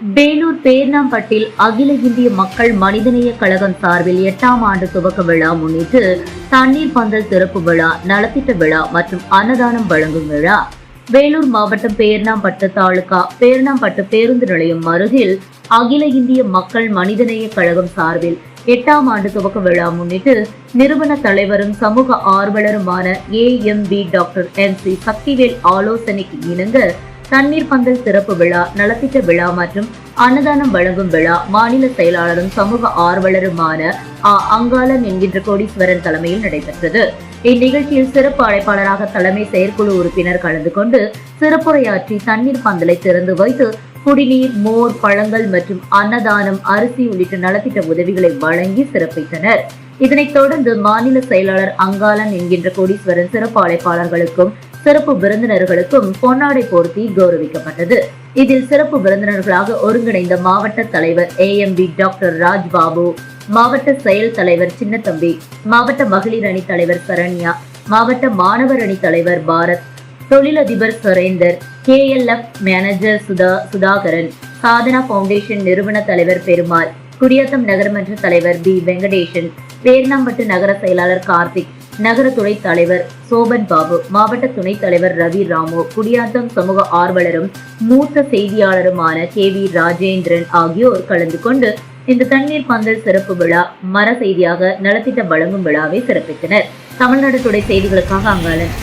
வேலூர் பேர்ணாம்பட்டில் அகில இந்திய மக்கள் மனிதநேய கழகம் சார்பில் எட்டாம் ஆண்டு துவக்க விழா முன்னிட்டு தண்ணீர் பந்தல் திறப்பு விழா நலத்திட்ட விழா மற்றும் அன்னதானம் வழங்கும் விழா. வேலூர் மாவட்டம் பேர்ணாம்பட்டு தாலுகா பேர்ணாம்பட்டு பேருந்து நிலையம் அருகில் அகில இந்திய மக்கள் மனிதநேய கழகம் சார்பில் எட்டாம் ஆண்டு துவக்க விழா முன்னிட்டு நிறுவன தலைவரும் சமூக ஆர்வலருமான A M P doctor N C Sakthivel ஆலோசனைக்கு இணங்க தண்ணீர் பந்தல் சிறப்பு விழா நலத்திட்ட விழா மற்றும் அன்னதானம் வழங்கும் விழா மாநில செயலாளரும் சமூக ஆர்வலருமான ஆ அங்காளன் என்கின்ற கோடீஸ்வரன் தலைமையில் நடைபெற்றது. இந்நிகழ்ச்சியில் சிறப்பு அழைப்பாளராக தலைமை செயற்குழு உறுப்பினர் கலந்து கொண்டு சிறப்புரையாற்றி தண்ணீர் பந்தலை திறந்து வைத்து குடிநீர் மோர் பழங்கள் மற்றும் அன்னதானம் அரிசி உள்ளிட்ட நலத்திட்ட உதவிகளை வழங்கி சிறப்பித்தனர். இதனைத் தொடர்ந்து மாநில செயலாளர் அங்காளன் என்கின்ற கோடீஸ்வரன் சிறப்பு அழைப்பாளர்களுக்கும் சிறப்பு விருந்தினர்களுக்கும் பொன்னாடை போர்த்தி கௌரவிக்கப்பட்டது. இதில் சிறப்பு விருந்தினர்களாக ஒருங்கிணைந்த மாவட்ட தலைவர் A M P doctor Rajbabu மாவட்ட செயல் தலைவர் சின்னத்தம்பி மாவட்ட மகளிர் அணி தலைவர் சரண்யா மாவட்ட மாணவர் அணி தலைவர் பாரத் தொழிலதிபர் Surender K L F manager Sudha Sudhakaran Sadhana foundation நிறுவன தலைவர் பெருமாள் குடியாத்தம் நகரமன்ற தலைவர் பி வெங்கடேசன் பேர்ணாம்பட்டு நகர செயலாளர் கார்த்திக் நகர துணைத் தலைவர் சோபன் பாபு மாவட்ட துணைத் தலைவர் ரவி ராமு குடியாத்தம் சமூக ஆர்வலரும் மூத்த செய்தியாளருமான கே வி ராஜேந்திரன் ஆகியோர் கலந்து கொண்டு இந்த தண்ணீர் பந்தல் சிறப்பு விழா மர செய்தியாக நலத்திட்ட வழங்கும் விழாவை சிறப்பித்தனர். தமிழ்நாடு துறை செய்திகளுக்காக அங்காளன்.